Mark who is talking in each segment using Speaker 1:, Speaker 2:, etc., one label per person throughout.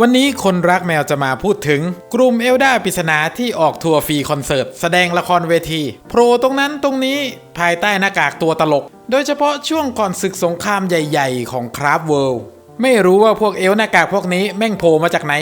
Speaker 1: วันนี้คนรักแมวจะมาพูดถึง กลุ่มเอลดาปริศนาที่ออกทัวร์ฟรีคอนเสิร์ต แสดงละครเวที โผล่ตรงนั้นตรงนี้ภายใต้หน้ากากตัวตลก โดยเฉพาะช่วงก่อนศึกสงครามใหญ่ๆ ของคราฟเวิลด์ไม่รู้ว่าพวกเอลหน้ากากพวกนี้แม่งโผล่มาจากไหน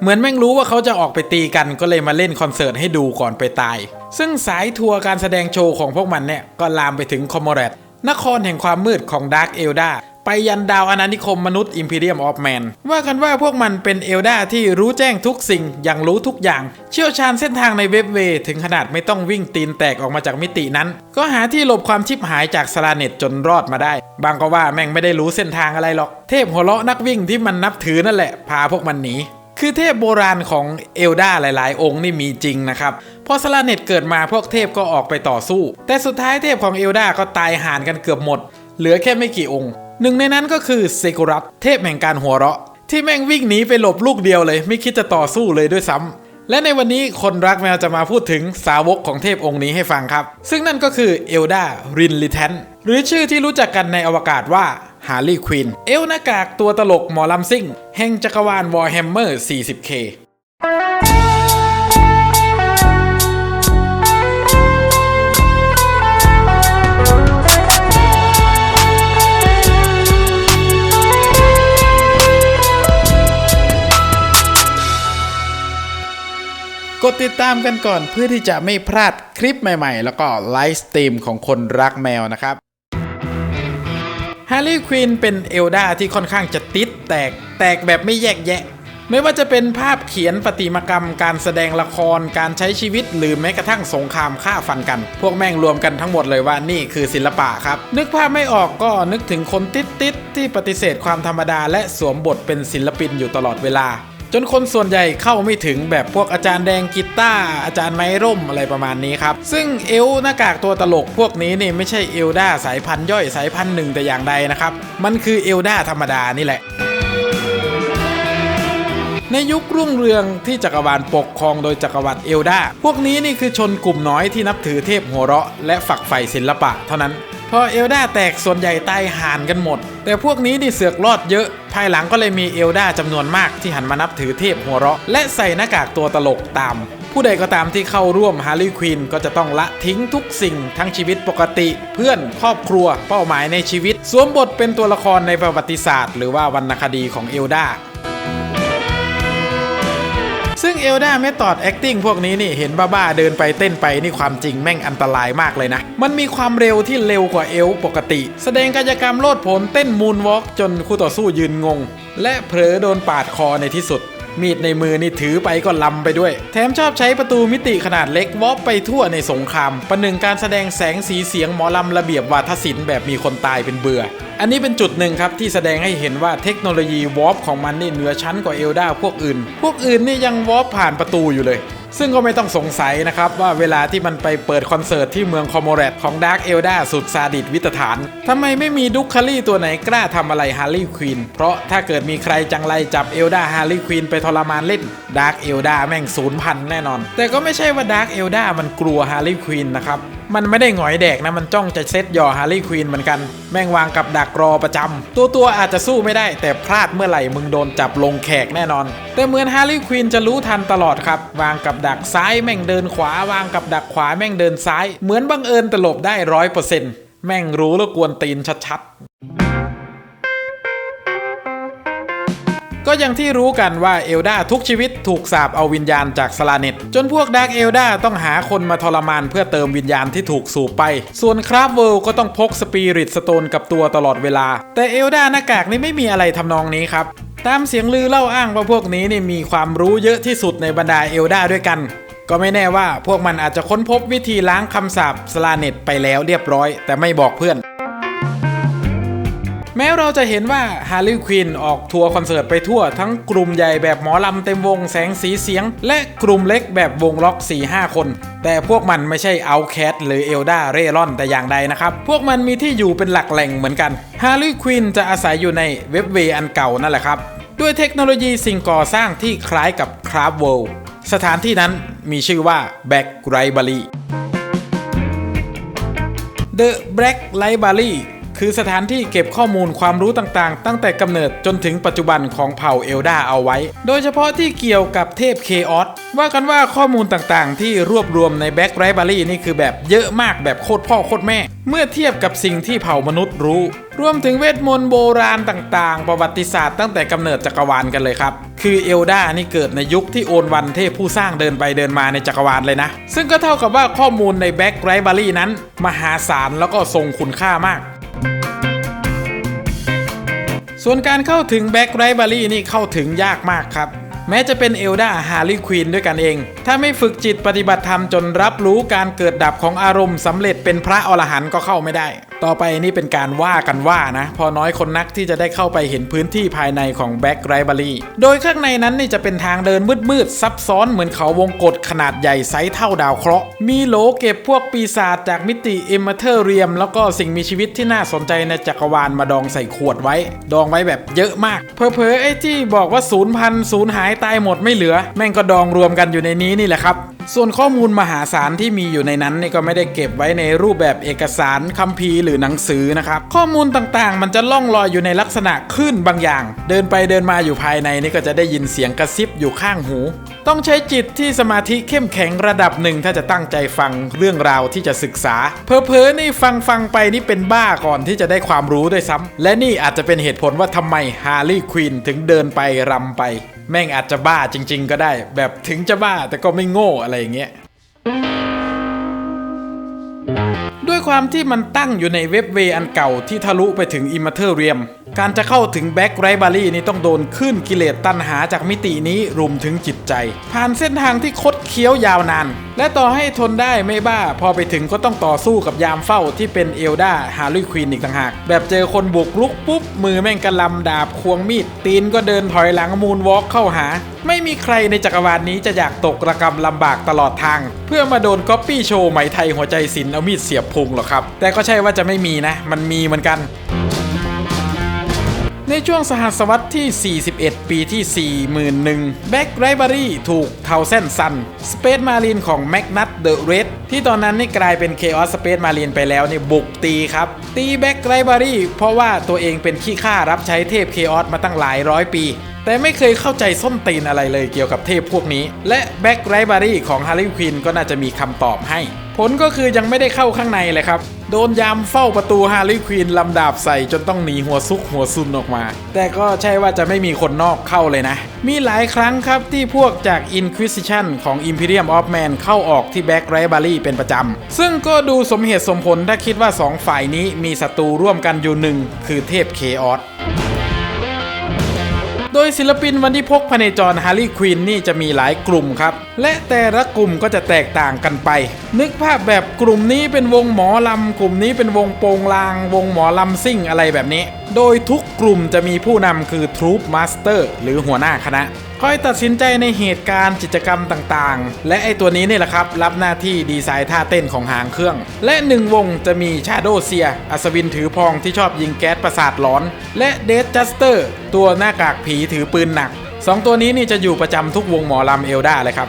Speaker 1: เหมือนแม่งรู้ว่าเขาจะออกไปตีกันก็เลยมาเล่นคอนเสิร์ตให้ดูก่อนไปตาย ซึ่งสายทัวร์การแสดงโชว์ของพวกมันเนี่ยก็ลามไปถึงคอมโมเรตนครแห่งความมืดของดาร์กเอลดา ไปยันดาวอาณานิคมมนุษย์อิมพีเรียมออฟแมนว่ากันว่าพวกมันเป็นเอลดาที่รู้แจ้งทุกสิ่งอย่างรู้ทุกอย่าง เชี่ยวชาญเส้นทางในเว็บเวถึงขนาดไม่ต้องวิ่งตีนแตกออกมาจากมิตินั้น ก็หาที่หลบความชิบหายจากสลาเน็ตจนรอดมาได้ บางก็ว่าแม่งไม่ได้รู้เส้นทางอะไรหรอก เทพหัวเราะนักวิ่งที่มันนับถือนั่นแหละ พาพวกมันหนีคือเทพโบราณของเอลดาหลาย ๆ องค์นี่มีจริงนะครับ พอสลาเน็ตเกิดมาพวกเทพก็ออกไปต่อสู้ แต่สุดท้ายเทพของเอลดาก็ตายห่านกันเกือบหมด เหลือแค่ไม่กี่องค์ หนึ่งในนั้นก็คือเซกุรัตเทพแห่งการหัวเราะ ที่แม่งวิ่งหนีไปหลบลูกเดียวเลย ไม่คิดจะต่อสู้เลยด้วยซ้ำและในวันนี้คนรักแมวจะมาพูดถึงสาวกของเทพองค์นี้ให้ฟังครับ ซึ่งนั่นก็คือเอลดารินลิแทนหรือชื่อที่รู้จักกันในอวกาศว่าฮาร์ลีควินเอลหน้ากากตัวตลกหมอลำซิ่ง แห่งจักรวาลวอร์แฮมเมอร์ 40K กดติดตามกันก่อนเพื่อที่จะไม่พลาดคลิปใหม่ๆ แล้วก็ไลฟ์สตรีมของคนรักแมวนะครับแฮร์ลีควินเป็นเอลดาที่ค่อนข้างจะติดแตกแตกแบบไม่แยกแยะ ไม่ว่าจะเป็นภาพเขียนประติมากรรม การแสดงละครการใช้ชีวิต หรือแม้กระทั่งสงครามฆ่าฟันกัน พวกแม่งรวมกันทั้งหมดเลยว่านี่คือศิลปะครับ นึกภาพไม่ออกก็นึกถึงคนติดๆที่ปฏิเสธความธรรมดา และสวมบทเป็นศิลปินอยู่ตลอดเวลา จนคนส่วนใหญ่เข้าไม่ถึงแบบพวกอาจารย์แดงกีตาร์อาจารย์ไม้ร่มอะไรประมาณนี้ครับ ซึ่งเอลหน้ากากตัวตลกพวกนี้นี่ไม่ใช่เอลดาสายพันธุ์ย่อยสายพันธุ์หนึ่งแต่อย่างใดนะครับ มันคือเอลดาธรรมดานี่แหละในยุครุ่งเรืองที่จักรวาลปกครองโดยจักรวรรดิเอลดา พวกนี้นี่คือชนกลุ่มน้อยที่นับถือเทพหัวเราะ และฝักใฝ่ศิลปะเท่านั้น พอเอลดาแตกส่วนใหญ่ตายห่านกันหมด แต่พวกนี้นี่เสือกรอดเยอะ ภายหลังก็เลยมีเอลดาจำนวนมากที่หันมานับถือเทพหัวเราะ และใส่หน้ากากตัวตลกตาม ผู้ใดก็ตามที่เข้าร่วมฮาร์ลีควินก็จะต้องละทิ้งทุกสิ่งทั้งชีวิตปกติ เพื่อนครอบครัวเป้าหมายในชีวิต สวมบทเป็นตัวละครในประวัติศาสตร์ หรือว่าวรรณคดีของเอลดา ซึ่งเอลดาเมธอดแอคติ้งพวกนี้นี่เห็นบ้าๆเดินไปเต้นไปนี่ความจริงแม่งอันตรายมากเลยนะ มันมีความเร็วที่เร็วกว่าเอลปกติ แสดงกายกรรมโลดโผนเต้นมูนวอล์กจนคู่ต่อสู้ยืนงง และเผลอโดนปาดคอในที่สุด มีดในมือนี่ถือไปก็ลำไปด้วย แถมชอบใช้ประตูมิติขนาดเล็กวอล์กไปทั่วในสงคราม ประหนึ่งการแสดงแสงสีเสียงหมอลำระเบียบวาทศิลป์แบบมีคนตายเป็นเบื่อ อันนี้เป็นจุดหนึ่งครับที่แสดงให้เห็นว่าเทคโนโลยีวอร์ปของมันนี่เหนือชั้นกว่าเอลดาพวกอื่น พวกอื่นนี่ยังวอร์ปผ่านประตูอยู่เลย ซึ่งก็ไม่ต้องสงสัยนะครับว่าเวลาที่มันไปเปิดคอนเสิร์ตที่เมืองคอมโมเรตของดาร์กเอลดาสุดซาดิสวิตฐานทำไมไม่มีดุคคารี่ตัวไหนกล้าทำอะไรฮาร์ลีควีนเพราะถ้าเกิดมีใครจังไรจับเอลดาฮาร์ลีควีนไปทรมานเล่นดาร์กเอลดาแม่งศูนย์พันแน่นอน แต่ก็ไม่ใช่ว่าดาร์กเอลดามันกลัวฮาร์ลีควีนนะครับ มันไม่ได้หงอยแดกนะ มันจ้องจะเซตหย่อฮาร์ลีควีนเหมือนกัน แม่งวางกับดักรอประจำตัวตัวอาจจะสู้ไม่ได้ แต่พลาดเมื่อไหร่มึงโดนจับลงแขกแน่นอน แต่เหมือนฮาร์ลีควีนจะรู้ทันตลอดครับ วางกับดักซ้ายแม่งเดินขวาวางกับดักขวาแม่งเดินซ้าย เหมือนบังเอิญตลบได้ร้อยเปอร์เซ็นต์แม่งรู้แล้วกวนตีนชัดๆ ก็อย่างที่รู้กันว่าเอลดาทุกชีวิตถูกสาบเอาวิญญาณจากสลาเน็ต จนพวกดาร์กเอลดาต้องหาคนมาทรมานเพื่อเติมวิญญาณที่ถูกสูบไป ส่วนคราฟเวิลก็ต้องพกสปิริตสโตนกับตัวตลอดเวลา แต่เอลดาหน้ากากนี่ไม่มีอะไรทำนองนี้ครับตามเสียงลือเล่าอ้างว่าพวกนี้นี่มีความรู้เยอะที่สุดในบรรดาเอลดาด้วยกัน ก็ไม่แน่ว่าพวกมันอาจจะค้นพบวิธีล้างคำสาปสลาเน็ตไปแล้วเรียบร้อย แต่ไม่บอกเพื่อน แม้เราจะเห็นว่าฮาร์ลีควินออกทัวร์คอนเสิร์ตไปทั่วทั้งกลุ่มใหญ่แบบหมอลำเต็มวงแสงสีเสียง และกลุ่มเล็กแบบวงล็อก 4-5 คน แต่พวกมันไม่ใช่เอาแคทหรือเอลดาเร่ร่อนแต่อย่างใดนะครับ พวกมันมีที่อยู่เป็นหลักแหล่งเหมือนกันฮาร์ลีควินจะอาศัยอยู่ในเว็บเวอันเก่านั่นแหละครับ ด้วยเทคโนโลยีสิ่งก่อสร้างที่คล้ายกับคราฟเวิลด์สถานที่นั้นมีชื่อว่าแบ็กไรบารี The Black Library คือสถานที่เก็บข้อมูลความรู้ต่างๆ ตั้งแต่กำเนิดจนถึงปัจจุบันของเผ่าเอลดาเอาไว้ โดยเฉพาะที่เกี่ยวกับเทพเคออสว่ากันว่าข้อมูลต่างๆ ที่รวบรวมในแบ็กไรบารี่นี่คือแบบเยอะมากแบบโคตรพ่อโคตรแม่ เมื่อเทียบกับสิ่งที่เผ่ามนุษย์รู้ รวมถึงเวทมนต์โบราณต่างๆ ประวัติศาสตร์ตั้งแต่กำเนิดจักรวาลกันเลยครับ คือเอลดานี่เกิดในยุคที่โอนวันเทพผู้สร้างเดินไปเดินมาในจักรวาลเลยนะ ซึ่งก็เท่ากับว่าข้อมูลในแบ็กไรบารี่นั้น มหาศาลแล้วก็ทรงคุณค่ามาก ส่วนการเข้าถึงแบ็กไรบารีนี่เข้าถึงยากมากครับ แม้จะเป็นเอลดาฮาร์ลีควีนด้วยกันเอง ถ้าไม่ฝึกจิตปฏิบัติธรรมจนรับรู้การเกิดดับของอารมณ์สำเร็จเป็นพระอรหันต์ก็เข้าไม่ได้ ต่อไปนี่เป็นการว่ากันว่านะ พอน้อยคนนักที่จะได้เข้าไปเห็นพื้นที่ภายในของแบ็กไรบารีโดยข้างในนั้นนี่จะเป็นทางเดินมืดๆซับซ้อนเหมือนเขาวงกฏขนาดใหญ่ไซส์เท่าดาวเคราะห์มีโหลเก็บพวกปีศาจจากมิติเอมเทอร์เรียม แล้วก็สิ่งมีชีวิตที่น่าสนใจในจักรวาลมาดองใส่ขวดไว้ ดองไว้แบบเยอะมาก เพอเพอๆไอ้ที่บอกว่าศูนย์พันศูนย์หายตายหมดไม่เหลือ แม่งก็ดองรวมกันอยู่ในนี้นี่แหละครับส่วนข้อมูลมหาศาลที่มีอยู่ในนั้นนี่ก็ไม่ได้เก็บไว้ในรูปแบบเอกสารคัมภีร์หรือหนังสือนะครับ ข้อมูลต่างๆ มันจะล่องลอยอยู่ในลักษณะคลื่นบางอย่าง เดินไปเดินมาอยู่ภายในนี่ก็จะได้ยินเสียงกระซิบอยู่ข้างหู ต้องใช้จิตที่สมาธิเข้มแข็งระดับหนึ่งถ้าจะตั้งใจฟังเรื่องราวที่จะศึกษา เพอๆนี่ฟังฟังๆไปนี่เป็นบ้าก่อนที่จะได้ความรู้ด้วยซ้ำและนี่อาจจะเป็นเหตุผลว่าทำไมฮาร์ลีควินถึงเดินไปรำไป แม่งอาจจะบ้าจริง ๆ ก็ได้ แบบถึงจะบ้าแต่ก็ไม่โง่อะไรอย่างเงี้ยด้วยความที่มันตั้งอยู่ในเว็บเวอันเก่าที่ทะลุไปถึงอิมเทอร์เรียม การจะเข้าถึงแบ็กไรบารี่นี่ต้องโดนขึ้นกิเลสตัณหาจากมิตินี้รุมถึงจิตใจ ผ่านเส้นทางที่คดเคี้ยวยาวนาน และต่อให้ทนได้ไม่บ้า พอไปถึงก็ต้องต่อสู้กับยามเฝ้าที่เป็นเอลดาฮาร์ลีควีนอีกต่างหาก แบบเจอคนบุกลุกปุ๊บ มือแม่งกระลำดาบควงมีด ตีนก็เดินถอยหลังมูนวอล์กเข้าหา ไม่มีใครในจักรวาลนี้จะอยากตกระกรรมลำบากตลอดทาง เพื่อมาโดนก๊อปปี้โชว์ไหมไทยหัวใจศิลเอามีดเสียบพุงหรอกครับแต่ก็ใช่ว่าจะไม่มีนะ มันมีเหมือนกัน ในช่วงสหัสวรรษที่ 41 ปีที่41,000แบ็กไรบารีถูกเทาเส้นซัน สเปซมารีนของแมกนัตเดอะเรดที่ตอนนั้นนี่กลายเป็นเคออสสเปซมารีนไปแล้วนี่บุกตีครับ ตีแบ็กไรบารีเพราะว่าตัวเองเป็นขี้ข้ารับใช้เทพเคออสมาตั้งหลายร้อยปี แต่ไม่เคยเข้าใจส้นตีนอะไรเลยเกี่ยวกับเทพพวกนี้ และแบ็กไรบารี่ของฮาร์ลีควินก็น่าจะมีคำตอบให้ ผลก็คือยังไม่ได้เข้าข้างในเลยครับ โดนยามเฝ้าประตูฮาร์ลีควีนลำดาบใส่จนต้องหนีหัวซุกหัวซุนออกมา แต่ก็ใช่ว่าจะไม่มีคนนอกเข้าเลยนะ มีหลายครั้งครับที่พวกจาก Inquisition ของ Imperium of Man เข้าออกที่แบ็กไรบารี่เป็นประจำ ซึ่งก็ดูสมเหตุสมผลถ้าคิดว่า 2 ฝ่ายนี้มีศัตรูร่วมกันอยู่หนึ่งคือเทพเคออส ดยศิลปินวันที่พกพเนจรฮาร์ลีควินนี่จะมีหลายกลุ่มครับและแต่ละกลุ่มก็จะแตกต่างกันไป นึกภาพแบบกลุ่มนี้เป็นวงหมอลำ กลุ่มนี้เป็นวงโปงลาง วงหมอลำซิ่งอะไรแบบนี้ โดยทุกกลุ่มจะมีผู้นำคือทรูปมาสเตอร์หรือหัวหน้าคณะ คอยตัดสินใจในเหตุการณ์กิจกรรมต่างๆ และไอตัวนี้นี่แหละครับ รับหน้าที่ดีไซน์ท่าเต้นของหางเครื่อง และหนึ่งวงจะมีชาโดเซีย อัศวินถือพองที่ชอบยิงแก๊สประสาทหลอน และเดดจัสเตอร์ตัวหน้ากากผีถือปืนหนักสองตัวนี้นี่จะอยู่ประจำทุกวงหมอลำเอลดาเลยครับ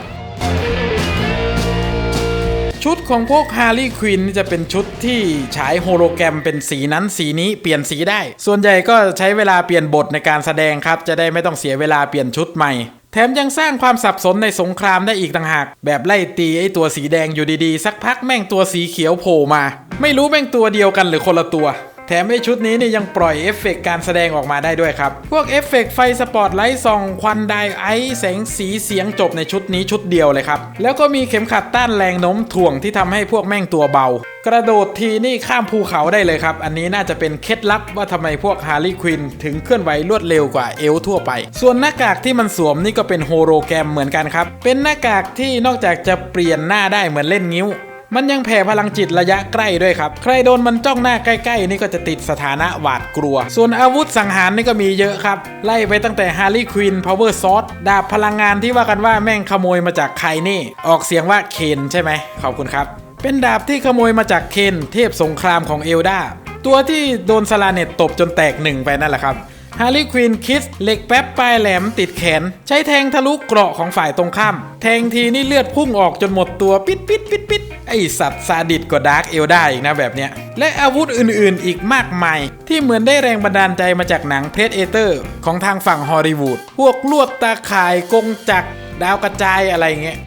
Speaker 1: ชุดของพวกฮาร์ลีควินจะเป็นชุดที่ฉายโฮโลแกรมเป็นสีนั้นสีนี้เปลี่ยนสีได้ ส่วนใหญ่ก็ใช้เวลาเปลี่ยนบทในการแสดงครับ จะได้ไม่ต้องเสียเวลาเปลี่ยนชุดใหม่ แถมยังสร้างความสับสนในสงครามได้อีกต่างหาก แบบไล่ตีไอ้ตัวสีแดงอยู่ดีๆ สักพักแม่งตัวสีเขียวโผล่มา ไม่รู้แม่งตัวเดียวกันหรือคนละตัว ถมไอ้ชุดนี้นี่ยังปล่อยเอฟเฟกต์การแสดงออกมาได้ด้วยครับ พวกเอฟเฟกต์ไฟสปอตไลท์ส่องควันไดไอแสงสีเสียงจบในชุดนี้ชุดเดียวเลยครับ แล้วก็มีเข็มขัดต้านแรงโน้มถ่วงที่ทำให้พวกแม่งตัวเบา กระโดดทีนี่ข้ามภูเขาได้เลยครับ อันนี้น่าจะเป็นเคล็ดลับว่าทำไมพวกฮาร์ลีควินถึงเคลื่อนไหวรวดเร็วกว่าเอลทั่วไป ส่วนหน้ากากที่มันสวมนี่ก็เป็นโฮโลแกรมเหมือนกันครับ เป็นหน้ากากที่นอกจากจะเปลี่ยนหน้าได้เหมือนเล่นงิ้ว มันยังแผ่พลังจิตระยะใกล้ด้วยครับ ใครโดนมันจ้องหน้าใกล้ๆ นี่ก็จะติดสถานะหวาดกลัว ส่วนอาวุธสังหารนี่ก็มีเยอะครับ ไล่ไปตั้งแต่ฮาร์ลีควินพาวเวอร์ซอสดาบพลังงานที่ว่ากันว่าแม่งขโมยมาจากใครนี่ ออกเสียงว่าเคนใช่ไหมขอบคุณครับ เป็นดาบที่ขโมยมาจากเคนเทพสงครามของเอลดาตัวที่โดนสลาเน็ตตบจนแตกหนึ่งไปนั่นแหละครับ ฮาร์ลีควินคิสเหล็กแป๊บปลายแหลมติดแขน ใช้แทงทะลุเกราะของฝ่ายตรงข้าม แทงทีนี่เลือดพุ่งออกจนหมดตัวปิดปิดปิดปิดไอสัตว์ซาดิสกว่าดาร์กเอลได้อีกนะแบบเนี้ย และอาวุธอื่นๆ อีกมากมาย ที่เหมือนได้แรงบันดาลใจมาจากหนังเพรสเอเตอร์ของทางฝั่งฮอลลีวูดพวกลวดตาข่ายกงจักรดาวกระจายอะไรเงี้ย